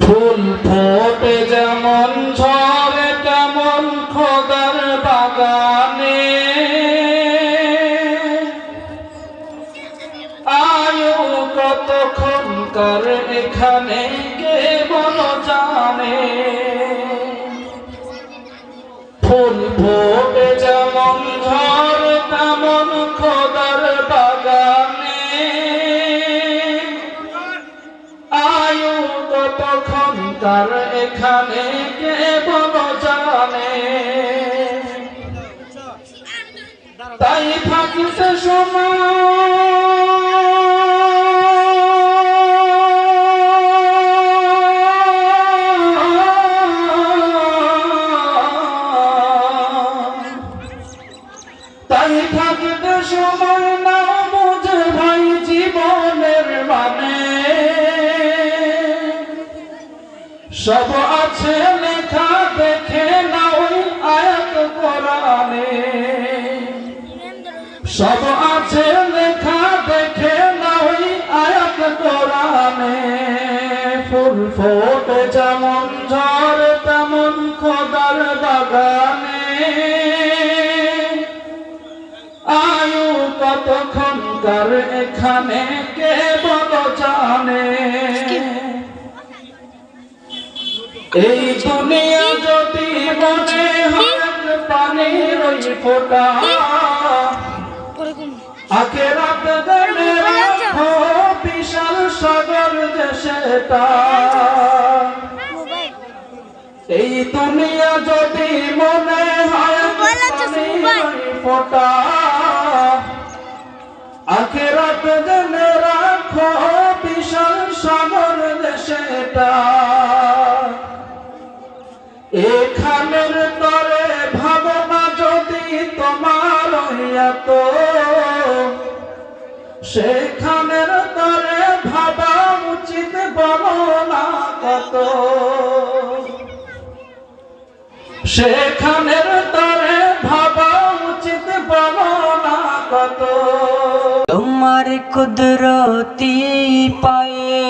ফুল ফোটে যেমন ঝরে তেমন খোদার বাগানে। আয়ু কতক্ষণকার এখানে, কে বল জানে? ফুল ফোটে যেমন ঝরে তেমন খোদার তার এখানে কে বল জানে? তাই থাকিতে সময়। তাই থাকিতে সময় না সব আছে লেখা, দেখে না ওই আয়াত কোরআনে। সব আছে লেখা, দেখে না ওই আয়াত কোরআনে। ফুল ফোটে যেমন ঝড়, তেমন খোদার বাগানে। আয়ু কতক্ষণকার এখানে, কে বল জানে? এই দুনিয়া যদি মনে হয় পানির ওই ফোটা। আখেরাত গেলে রাখো বিশাল সাগর দেশেটা। এই দুনিয়া এখানের তরে ভাবনা যদি তোমার হইয়াত, সেখানের তরে ভাবা উচিত বলো না কত। সেখানের তরে ভাবা উচিত বলো না কত। তোমার কুদরতি পায়ে